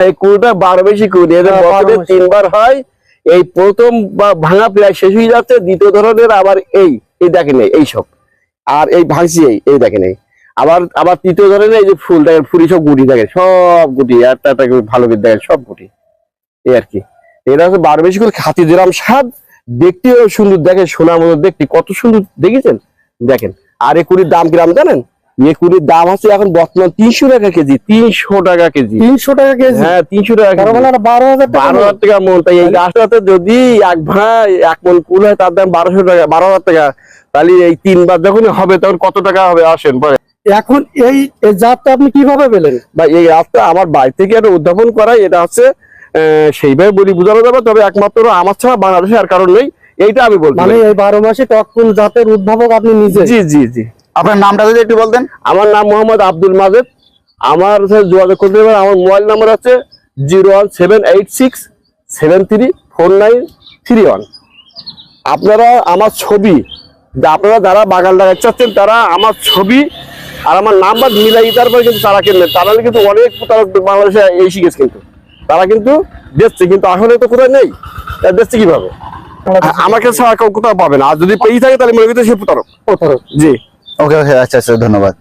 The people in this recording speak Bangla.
এই কুড়িটা বারো বেশি কুড়ি এদের বছরে তিনবার হয়। এই প্রথম বা ভাঙা প্রায় শেষ হয়ে যাচ্ছে। দ্বিতীয় ধরনের আবার এই এই দেখেন এই এইসব আর এই ভাঙছি এই এই দেখেন এই। আবার আবার তৃতীয় ধরনের এই যে ফুল দেখেন ফুলি সব গুটি দেখেন সব গুটি। একটা একটা ভালো করে দেখেন সব গুটি। এই আর কি। এটা হচ্ছে বারো বেশি করে খাতি দিলাম স্বাদ দেখতেও সুন্দর দেখেন সোনার মতো দেখতে। কত সুন্দর দেখেছেন? দেখেন। আর এ কুড়ির দাম কিরাম জানেন? এ কুড়ির দাম আছে এখন বর্তমান তিনশো টাকা কেজি তিনশো টাকা কেজি। তিনশো টাকা কেজি? হ্যাঁ তিনশো টাকা কেজি। মানে বারো হাজার বারো হাজার টাকা মন। তাই এই গাছটাতে যদি এক ভাই এক মন কুল হয় তার দাম বারোশো টাকা বারো হাজার টাকা। তাহলে এই তিনবার যখন হবে তখন কত টাকা হবে? আসেন পরে। এখন এই জাতটা আপনি কীভাবে পেলেন? বা এই গাছটা আমার বাড়ি থেকে একটা উদ্যাপন করাই এটা হচ্ছে সেইভাবে বলি বোঝানো যাবে তবে একমাত্র আমার ছাড়া বাংলাদেশে আর কারণ নেই এইটা আমি বলছি মানে এই বারো মাসে টকফুল জাতের উদ্ভাবক আপনি নিজে? জি জি জি। আপনার নামটা যদি একটু বলতেন। আমার নাম মোহাম্মদ আব্দুল মাজেদ। আমার সাথে যোগাযোগ করতে পারেন আমার মোবাইল নাম্বার আছে zero one seven eight six seven three four nine three one. আপনারা আমার ছবি যে আপনারা যারা বাগান লাগাতে চাচ্ছেন তারা আমার ছবি আর আমার নাম্বার মিলাই তারপরে কিন্তু তারা কিনবেন। তারা কিন্তু অনেক প্রতারক বাংলাদেশে এই শিখেছে কিন্তু। তারা কিন্তু দেখছে কিন্তু আসলে তো কোথায় নেই? তারা দেখছে কীভাবে? আমাকে ছাড়া কোথাও পাবে না। আর যদি পেয়ে থাকে তাহলে মনে করতে সে প্রতারক। প্রতারক। জি। ওকে ওকে আচ্ছা আচ্ছা ধন্যবাদ।